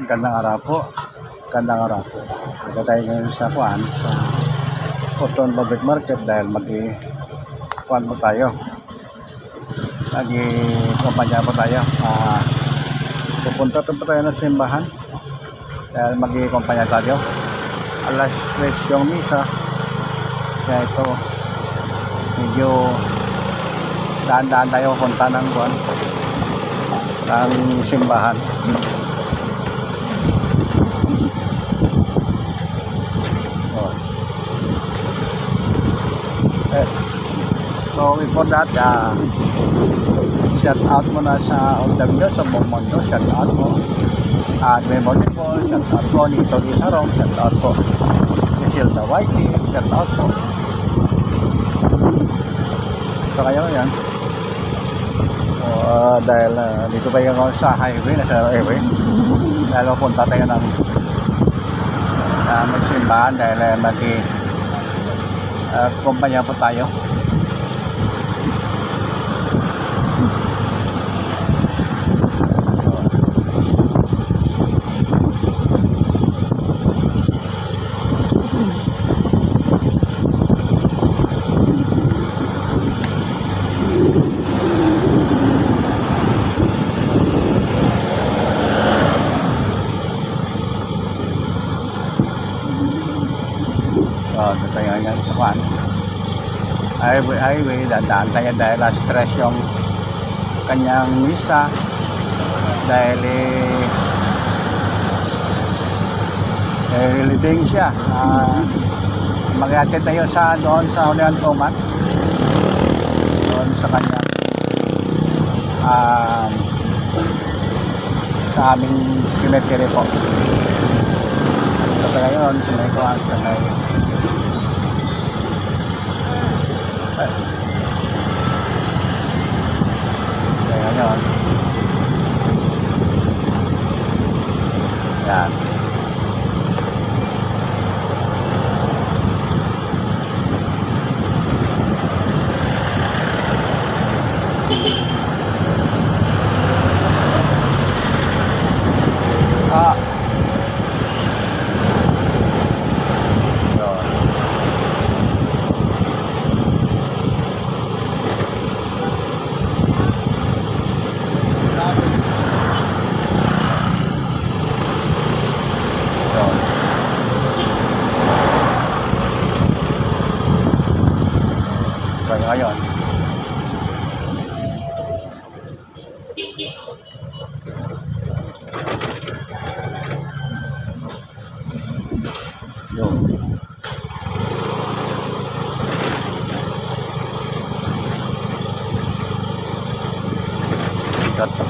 Magandang araw po. Magandang araw po. Ito tayo ngayon sa Kuan, sa Cotton Public Market dahil magi Kuan po tayo. Magi kumpanya po tayo. Ah, pupunta po tayo ng simbahan dahil magi kumpanya tayo. Alas 3 yung misa. Kaya ito medyo daan-daan tayo punta ng Kuan ng simbahan. So before that, uh, shout out mo na sa OW sa buong mundo. Shout out mo. At memory po, shout out po ni Tony Sarong, shout out po. Michelle Tawaiti, shout out po. So kayo yan. So, ah, dahil ah, dito pa yung sa highway, nasa highway. Dahil pupunta tayo ng uh, magsimbahan dahil uh, magi uh, kumpanya po tayo. Tayo ngayon sa kwan. Highway, highway, dadaan tayo dahil stress yung kanyang misa dahil eh, eh living siya. Ah, mag-atid tayo sa doon sa Hulihan Tomat. Doon sa kanyang um, sa aming cemetery po. Ito ngayon, sa may kuwan, sa may Kaya yun. Yan.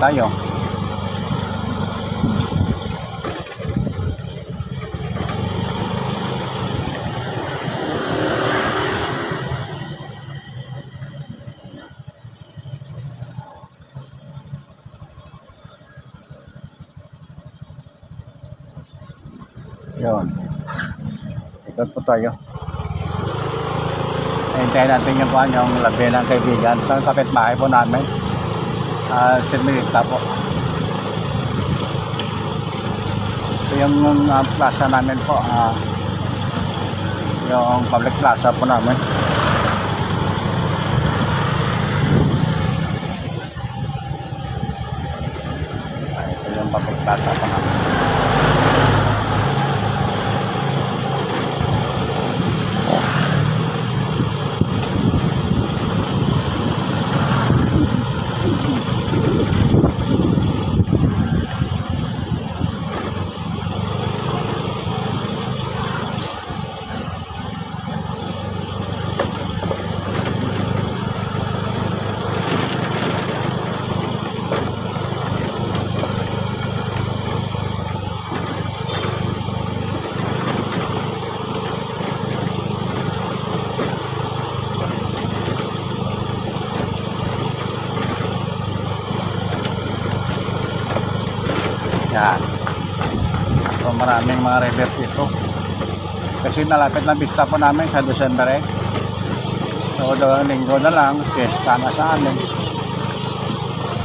Ikot pa tayo. Yun. Ikot po tayo. Hintayin natin yung kuhan, yung labi ng kaibigan. Sa kapitbahay po namin. Uh, Sirmilita po. Ito yung uh, plaza namin po. ah, yung public plaza po namin. Ah, ito yung public plaza Yan. So maraming mga river dito. Kasi nalapit na pista po namin sa December eh. So doon linggo na lang, pista na sa amin.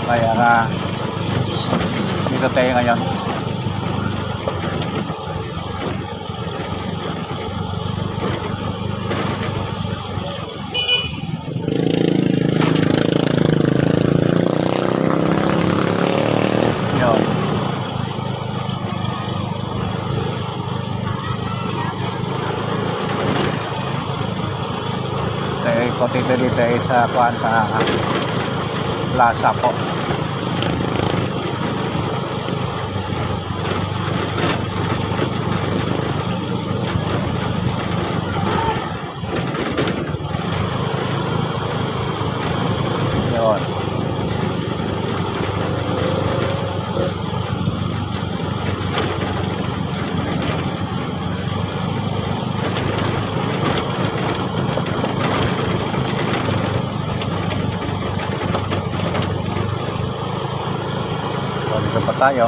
Kaya nga, dito tayo ngayon. Dito ay sa kuan sa plaza po. Yun. Tayo.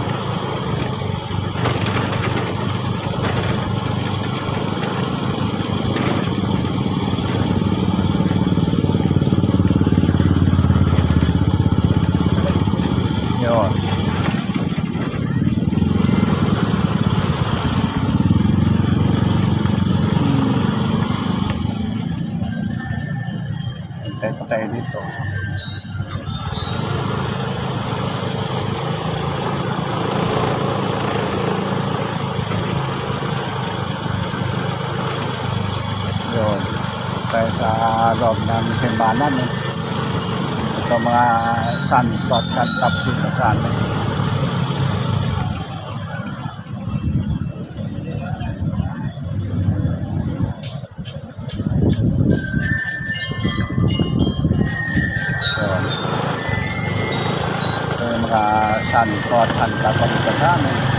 Pa tayo dito. Yun. Tayo sa loob ng simbahan eh. Ito mga sunspot, suntop dito sa amin. Yun. Ito yung mga sunspot, suntop dito sa amin.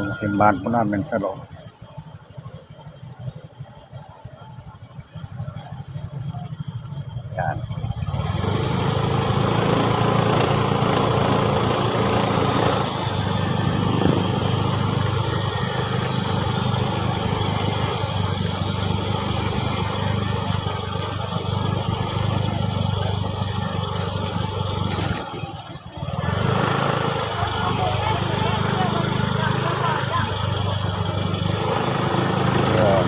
Itong simbahan po namin sa loob. Yan. Yan.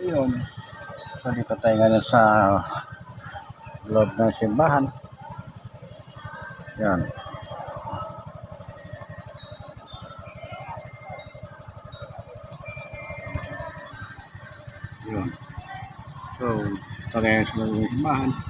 Ayun. So ngayon sa loob ng simbahan. Yan. Yun. So, ito sa loob ng simbahan.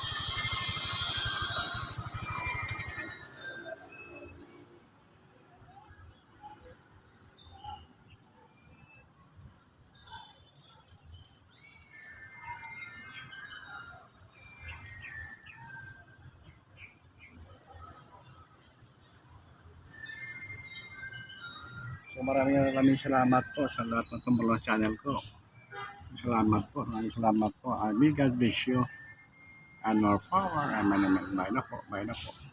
So maraming maraming salamat po sa lahat ng tumulong channel ko. Salamat po. Maraming salamat po. Uh, may God bless you. And more power. And may na po. May po.